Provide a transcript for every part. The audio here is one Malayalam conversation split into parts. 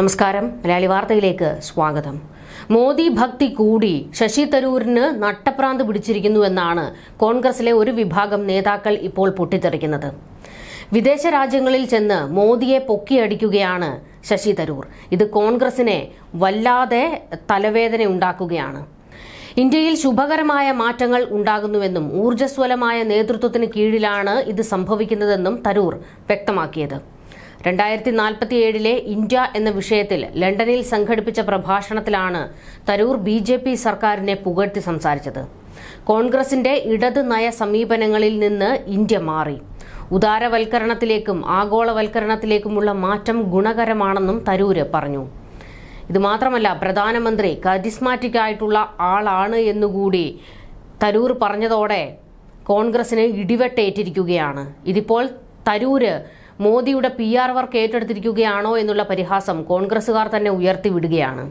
നമസ്കാരം. മലയാളി വാർത്തയിലേക്ക് സ്വാഗതം. മോദി ഭക്തി കൂടി ശശി തരൂരിന് നട്ടപ്രാന്ത് പിടിച്ചിരിക്കുന്നു എന്നാണ് കോൺഗ്രസിലെ ഒരു വിഭാഗം നേതാക്കൾ ഇപ്പോൾ പൊട്ടിത്തെറിക്കുന്നത്. വിദേശ രാജ്യങ്ങളിൽ ചെന്ന് മോദിയെ പൊക്കിയടിക്കുകയാണ് ശശി തരൂർ. ഇത് കോൺഗ്രസിനെ വല്ലാതെ തലവേദന ഉണ്ടാക്കുകയാണ്. ഇന്ത്യയിൽ ശുഭകരമായ മാറ്റങ്ങൾ ഉണ്ടാകുന്നുവെന്നും ഊർജസ്വലമായ നേതൃത്വത്തിന് കീഴിലാണ് ഇത് സംഭവിക്കുന്നതെന്നും തരൂർ വ്യക്തമാക്കിയത്. രണ്ടായിരത്തി നാൽപ്പത്തി ഏഴിലെ ഇന്ത്യ എന്ന വിഷയത്തിൽ ലണ്ടനിൽ സംഘടിപ്പിച്ച പ്രഭാഷണത്തിലാണ് തരൂർ ബി ജെ പി സർക്കാരിനെ പുകഴ്ത്തി സംസാരിച്ചത്. കോൺഗ്രസിന്റെ ഇടത് നയ സമീപനങ്ങളിൽ നിന്ന് ഇന്ത്യ മാറി. ഉദാരവൽക്കരണത്തിലേക്കും ആഗോളവൽക്കരണത്തിലേക്കുമുള്ള മാറ്റം ഗുണകരമാണെന്നും തരൂര് പറഞ്ഞു. ഇതുമാത്രമല്ല പ്രധാനമന്ത്രി കരിസ്മാറ്റിക് ആയിട്ടുള്ള ആളാണ് എന്നുകൂടി തരൂർ പറഞ്ഞതോടെ കോൺഗ്രസിന് ഇടിവെട്ടേറ്റിരിക്കുകയാണ്. ഇതിപ്പോൾ തരൂര് മോദിയുടെ പി ആർ വർക്ക് ഏറ്റെടുത്തിരിക്കുകയാണോ എന്നുള്ള പരിഹാസം കോൺഗ്രസുകാർ തന്നെ ഉയർത്തിവിടുകയാണ്.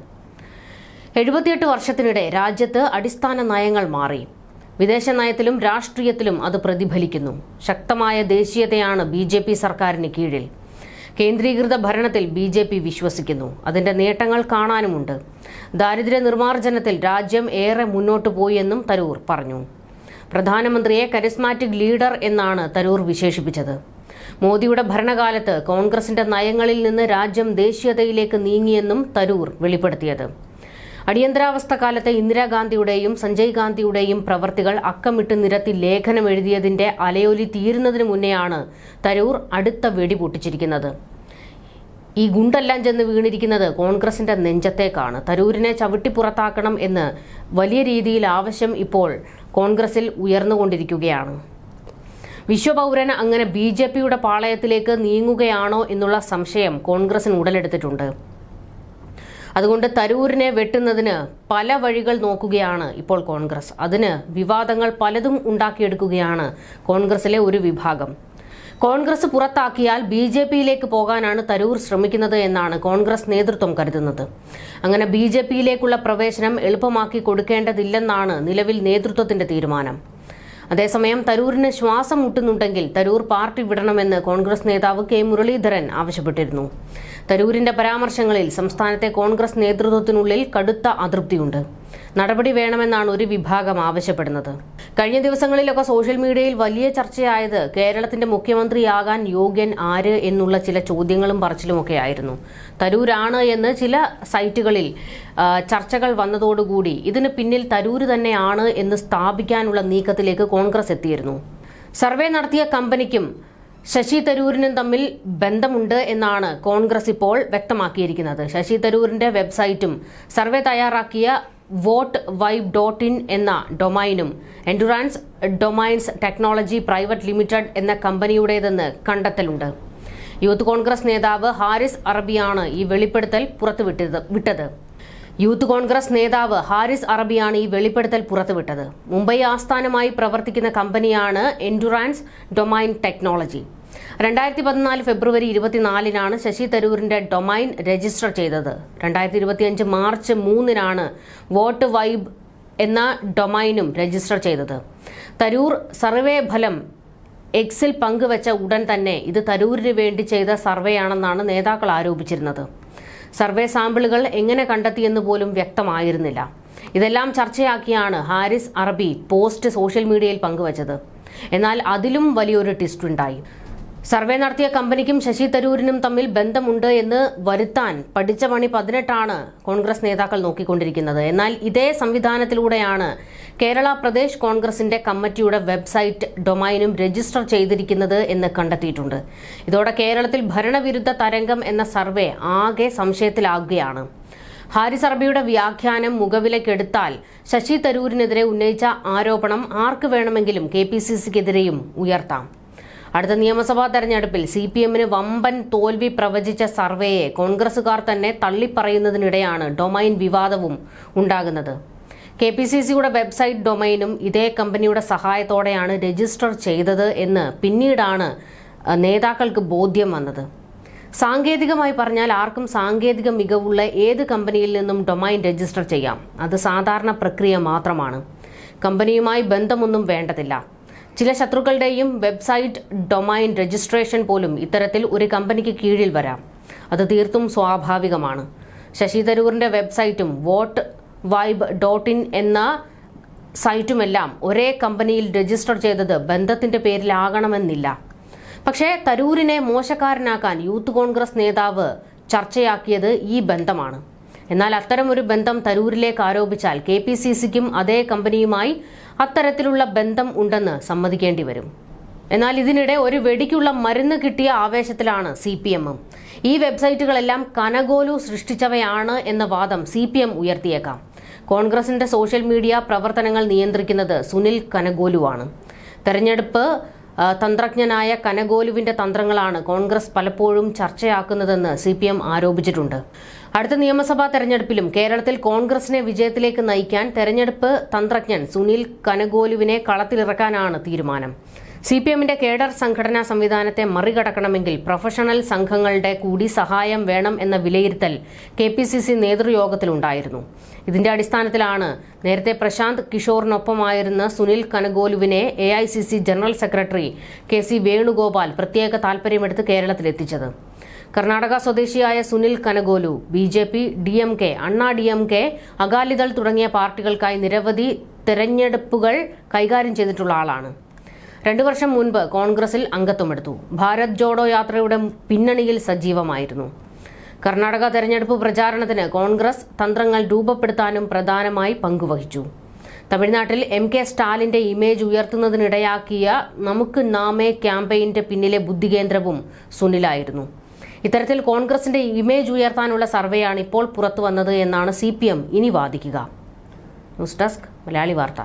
എഴുപത്തിയെട്ട് വർഷത്തിനിടെ രാജ്യത്ത് അടിസ്ഥാന നയങ്ങൾ മാറി. വിദേശ നയത്തിലും രാഷ്ട്രീയത്തിലും അത് പ്രതിഫലിക്കുന്നു. ശക്തമായ ദേശീയതയാണ് ബി ജെ പി സർക്കാരിന് കീഴിൽ. കേന്ദ്രീകൃത ഭരണത്തിൽ ബി ജെ പി വിശ്വസിക്കുന്നു. അതിന്റെ നേട്ടങ്ങൾ കാണാനുമുണ്ട്. ദാരിദ്ര്യ നിർമ്മാർജനത്തിൽ രാജ്യം ഏറെ മുന്നോട്ടു പോയെന്നും തരൂർ പറഞ്ഞു. പ്രധാനമന്ത്രിയെ കരിസ്മാറ്റിക് ലീഡർ എന്നാണ് തരൂർ വിശേഷിപ്പിച്ചത്. മോദിയുടെ ഭരണകാലത്ത് കോൺഗ്രസിന്റെ നയങ്ങളിൽ നിന്ന് രാജ്യം ദേശീയതയിലേക്ക് നീങ്ങിയെന്നും തരൂർ വെളിപ്പെടുത്തിയത്. അടിയന്തരാവസ്ഥ കാലത്തെ ഇന്ദിരാഗാന്ധിയുടെയും സഞ്ജയ് ഗാന്ധിയുടെയും പ്രവർത്തികൾ അക്കമിട്ട് നിരത്തി ലേഖനം എഴുതിയതിന്റെ അലയൊലി തീരുന്നതിന് മുന്നെയാണ് തരൂർ അടുത്ത വെടി പൊട്ടിച്ചിരിക്കുന്നത്. ഈ ഗുണ്ടെല്ലാം ചെന്ന് വീണിരിക്കുന്നത് കോൺഗ്രസിന്റെ നെഞ്ചത്തേക്കാണ്. തരൂരിനെ ചവിട്ടി പുറത്താക്കണം എന്ന് വലിയ രീതിയിൽ ആവശ്യം ഇപ്പോൾ കോൺഗ്രസിൽ ഉയർന്നുകൊണ്ടിരിക്കുകയാണ്. വിശ്വപൗരൻ അങ്ങനെ ബി ജെ പിയുടെ പാളയത്തിലേക്ക് നീങ്ങുകയാണോ എന്നുള്ള സംശയം കോൺഗ്രസിന് ഉടലെടുത്തിട്ടുണ്ട്. അതുകൊണ്ട് തരൂരിനെ വെട്ടുന്നതിന് പല വഴികൾ നോക്കുകയാണ് ഇപ്പോൾ കോൺഗ്രസ്. അതിന് വിവാദങ്ങൾ പലതും ഉണ്ടാക്കിയെടുക്കുകയാണ് കോൺഗ്രസിലെ ഒരു വിഭാഗം. കോൺഗ്രസ് പുറത്താക്കിയാൽ ബി ജെ പിയിലേക്ക് പോകാനാണ് തരൂർ ശ്രമിക്കുന്നത് എന്നാണ് കോൺഗ്രസ് നേതൃത്വം കരുതുന്നത്. അങ്ങനെ ബി ജെ പിയിലേക്കുള്ള പ്രവേശനം എളുപ്പമാക്കി കൊടുക്കേണ്ടതില്ലെന്നാണ് നിലവിൽ നേതൃത്വത്തിന്റെ തീരുമാനം. അതേസമയം തരൂരിന് ശ്വാസം മുട്ടുന്നുണ്ടെങ്കിൽ തരൂർ പാർട്ടി വിടണമെന്ന് കോൺഗ്രസ് നേതാവ് കെ മുരളീധരൻ ആവശ്യപ്പെട്ടിരുന്നു. തരൂരിന്റെ പരാമർശങ്ങളിൽ സംസ്ഥാനത്തെ കോൺഗ്രസ് നേതൃത്വത്തിനുള്ളിൽ കടുത്ത അതൃപ്തിയുണ്ട്. നടപടി വേണമെന്നാണ് ഒരു വിഭാഗം ആവശ്യപ്പെടുന്നത്. കഴിഞ്ഞ ദിവസങ്ങളിലൊക്കെ സോഷ്യൽ മീഡിയയിൽ വലിയ ചർച്ചയായത് കേരളത്തിന്റെ മുഖ്യമന്ത്രിയാകാൻ യോഗ്യൻ ആര് എന്നുള്ള ചില ചോദ്യങ്ങളും പറച്ചിലുമൊക്കെ ആയിരുന്നു. തരൂരാണ് എന്ന് ചില സൈറ്റുകളിൽ ചർച്ചകൾ വന്നതോടുകൂടി ഇതിന് പിന്നിൽ തരൂര് തന്നെയാണ് എന്ന് സ്ഥാപിക്കാനുള്ള നീക്കത്തിലേക്ക് കോൺഗ്രസ് എത്തിയിരുന്നു. സർവേ നടത്തിയ കമ്പനിക്കും ശശി തരൂരിനും തമ്മിൽ ബന്ധമുണ്ട് എന്നാണ് കോൺഗ്രസ് ഇപ്പോൾ വ്യക്തമാക്കിയിരിക്കുന്നത്. ശശി തരൂരിന്റെ വെബ്സൈറ്റും സർവേ തയ്യാറാക്കിയ വോട്ട് വൈബ് ഡോട്ട് ഇൻ എന്ന ഡൊമൈനും endurance domains technology private limited എന്ന കമ്പനിയുടേതെന്ന് കണ്ടെത്തലുണ്ട്. യൂത്ത് കോൺഗ്രസ് നേതാവ് ഹാരിസ് അറബിയാണ് ഈ വെളിപ്പെടുത്തൽ പുറത്തുവിട്ടത് വിട്ടത്. യൂത്ത് കോൺഗ്രസ് നേതാവ് ഹാരിസ് അറബിയാണ് ഈ വെളിപ്പെടുത്തൽ പുറത്തുവിട്ടത്. മുംബൈ ആസ്ഥാനമായി പ്രവർത്തിക്കുന്ന കമ്പനിയാണ് എൻഡുറാൻസ് ഡൊമൈൻ ടെക്നോളജി. രണ്ടായിരത്തി പതിനാല് ഫെബ്രുവരി ഇരുപത്തിനാലിനാണ് ശശി തരൂരിന്റെ ഡൊമൈൻ രജിസ്റ്റർ ചെയ്തത്. രണ്ടായിരത്തി ഇരുപത്തിയഞ്ച് മാർച്ച് മൂന്നിനാണ് വോട്ട് വൈബ് എന്ന ഡൊമൈനും രജിസ്റ്റർ ചെയ്തത്. തരൂർ സർവേ ഫലം എക്സിൽ പങ്കുവച്ച ഉടൻ തന്നെ ഇത് തരൂരിന് വേണ്ടി ചെയ്ത സർവേയാണെന്നാണ് നേതാക്കൾ ആരോപിച്ചിരുന്നത്. സർവേ സാമ്പിളുകൾ എങ്ങനെ കണ്ടെത്തിയെന്ന് പോലും വ്യക്തമായിരുന്നില്ല. ഇതെല്ലാം ചർച്ചയാക്കിയാണ് ഹാരിസ് അറബി പോസ്റ്റ് സോഷ്യൽ മീഡിയയിൽ പങ്കുവച്ചത്. എന്നാൽ അതിലും വലിയൊരു ട്വിസ്റ്റ് ഉണ്ടായി. സർവേ നടത്തിയ കമ്പനിക്കും ശശി തരൂരിനും തമ്മിൽ ബന്ധമുണ്ട് എന്ന് വരുത്താൻ പഠിച്ച പണി പതിനെട്ടാണ് കോൺഗ്രസ് നേതാക്കൾ നോക്കിക്കൊണ്ടിരിക്കുന്നത്. എന്നാൽ ഇതേ സംവിധാനത്തിലൂടെയാണ് കേരള പ്രദേശ് കോൺഗ്രസിന്റെ കമ്മിറ്റിയുടെ വെബ്സൈറ്റ് ഡൊമൈനും രജിസ്റ്റർ ചെയ്തിരിക്കുന്നത് എന്ന് കണ്ടെത്തിയിട്ടുണ്ട്. ഇതോടെ കേരളത്തിൽ ഭരണവിരുദ്ധ തരംഗം എന്ന സർവേ ആകെ സംശയത്തിലാകുകയാണ്. ഹാരിസ് അറബിയുടെ വ്യാഖ്യാനം മുഖവിലക്കെടുത്താൽ ശശി തരൂരിനെതിരെ ഉന്നയിച്ച ആരോപണം ആർക്ക് വേണമെങ്കിലും കെ പി സി സിക്കെതിരെയും ഉയർത്താം. അടുത്ത നിയമസഭാ തെരഞ്ഞെടുപ്പിൽ സി പി എമ്മിന് വമ്പൻ തോൽവി പ്രവചിച്ച സർവേയെ കോൺഗ്രസുകാർ തന്നെ തള്ളിപ്പറയുന്നതിനിടെയാണ് ഡൊമൈൻ വിവാദവും ഉണ്ടാകുന്നത്. കെ പി സി സിയുടെ വെബ്സൈറ്റ് ഡൊമൈനും ഇതേ കമ്പനിയുടെ സഹായത്തോടെയാണ് രജിസ്റ്റർ ചെയ്തത് എന്ന് പിന്നീടാണ് നേതാക്കൾക്ക് ബോധ്യം വന്നത്. സാങ്കേതികമായി പറഞ്ഞാൽ ആർക്കും സാങ്കേതിക മികവുള്ള ഏത് കമ്പനിയിൽ നിന്നും ഡൊമൈൻ രജിസ്റ്റർ ചെയ്യാം. അത് സാധാരണ പ്രക്രിയ മാത്രമാണ്. കമ്പനിയുമായി ബന്ധമൊന്നും വേണ്ടതില്ല. ചില ശത്രുക്കളുടെയും വെബ്സൈറ്റ് ഡൊമൈൻ രജിസ്ട്രേഷൻ പോലും ഇത്തരത്തിൽ ഒരു കമ്പനിക്ക് കീഴിൽ വരാം. അത് തീർത്തും സ്വാഭാവികമാണ്. ശശി തരൂറിന്റെ വെബ്സൈറ്റും വോട്ട് വൈബ് ഡോട്ട് ഇൻ എന്ന സൈറ്റുമെല്ലാം ഒരേ കമ്പനിയിൽ രജിസ്റ്റർ ചെയ്തത് ബന്ധത്തിന്റെ പേരിലാകണമെന്നില്ല. പക്ഷേ തരൂരിനെ മോശക്കാരനാക്കാൻ യൂത്ത് കോൺഗ്രസ് നേതാവ് ചർച്ചയാക്കിയത് ഈ ബന്ധമാണ്. എന്നാൽ അത്തരമൊരു ബന്ധം തരൂരിലേക്ക് ആരോപിച്ചാൽ കെ പി സി സിക്കും അതേ കമ്പനിയുമായി അത്തരത്തിലുള്ള ബന്ധം ഉണ്ടെന്ന് സമ്മതിക്കേണ്ടി വരും. എന്നാൽ ഇതിനിടെ ഒരു വെടിക്കുള്ള മരുന്ന് കിട്ടിയ ആവേശത്തിലാണ് സി പി എമ്മും. ഈ വെബ്സൈറ്റുകളെല്ലാം കനഗോലു സൃഷ്ടിച്ചവയാണ് എന്ന വാദം സി പി എം ഉയർത്തിയേക്കാം. കോൺഗ്രസിന്റെ സോഷ്യൽ മീഡിയ പ്രവർത്തനങ്ങൾ നിയന്ത്രിക്കുന്നത് സുനിൽ കനഗോലുവാണ് തെരഞ്ഞെടുപ്പ് തന്ത്രജ്ഞനായ കനഗോലുവിന്റെ തന്ത്രങ്ങളാണ് കോൺഗ്രസ് പലപ്പോഴും ചർച്ചയാക്കുന്നതെന്ന് സി പി എം ആരോപിച്ചിട്ടുണ്ട്. അടുത്ത നിയമസഭാ തെരഞ്ഞെടുപ്പിലും കേരളത്തിൽ കോൺഗ്രസിനെ വിജയത്തിലേക്ക് നയിക്കാൻ തെരഞ്ഞെടുപ്പ് തന്ത്രജ്ഞൻ സുനിൽ കനഗോലുവിനെ കളത്തിലിറക്കാനാണ് തീരുമാനം. സി പി എമ്മിന്റെ കേഡർ സംഘടനാ സംവിധാനത്തെ മറികടക്കണമെങ്കിൽ പ്രൊഫഷണൽ സംഘങ്ങളുടെ കൂടി സഹായം വേണം എന്ന വിലയിരുത്തൽ കെ പി സി സി നേതൃയോഗത്തിലുണ്ടായിരുന്നു. ഇതിന്റെ അടിസ്ഥാനത്തിലാണ് നേരത്തെ പ്രശാന്ത് കിഷോറിനൊപ്പമായിരുന്ന Sunil കനഗോലുവിനെ A I C C general secretary K C Venugopal പ്രത്യേക താൽപര്യമെടുത്ത് കേരളത്തിലെത്തിച്ചത്. കർണാടക സ്വദേശിയായ Sunil Kanugolu B J P D M K Anna D M K Akali Dal തുടങ്ങിയ പാർട്ടികൾക്കായി നിരവധി തെരഞ്ഞെടുപ്പുകൾ കൈകാര്യം ചെയ്തിട്ടുള്ള ആളാണ്. രണ്ടു വർഷം മുൻപ് കോൺഗ്രസിൽ അംഗത്വമെടുത്തു ഭാരത് ജോഡോ യാത്രയുടെ പിന്നണിയിൽ സജീവമായിരുന്നു. കർണാടക തെരഞ്ഞെടുപ്പ് പ്രചാരണത്തിന് കോൺഗ്രസ് തന്ത്രങ്ങൾ രൂപപ്പെടുത്താനും പ്രധാനമായി പങ്കുവഹിച്ചു. തമിഴ്നാട്ടിൽ എം കെ സ്റ്റാലിന്റെ ഇമേജ് ഉയർത്തുന്നതിനിടയാക്കിയ നമുക്ക് നാമേ ക്യാമ്പയിന്റെ പിന്നിലെ ബുദ്ധികേന്ദ്രവും സുനിലായിരുന്നു. ഇത്തരത്തിൽ കോൺഗ്രസിന്റെ ഇമേജ് ഉയർത്താനുള്ള സർവേയാണ് ഇപ്പോൾ പുറത്തു വന്നത് എന്നാണ് സി പി എം ഇനി വാദിക്കുക. ന്യൂസ് ഡെസ്ക് മലയാളി വാർത്ത.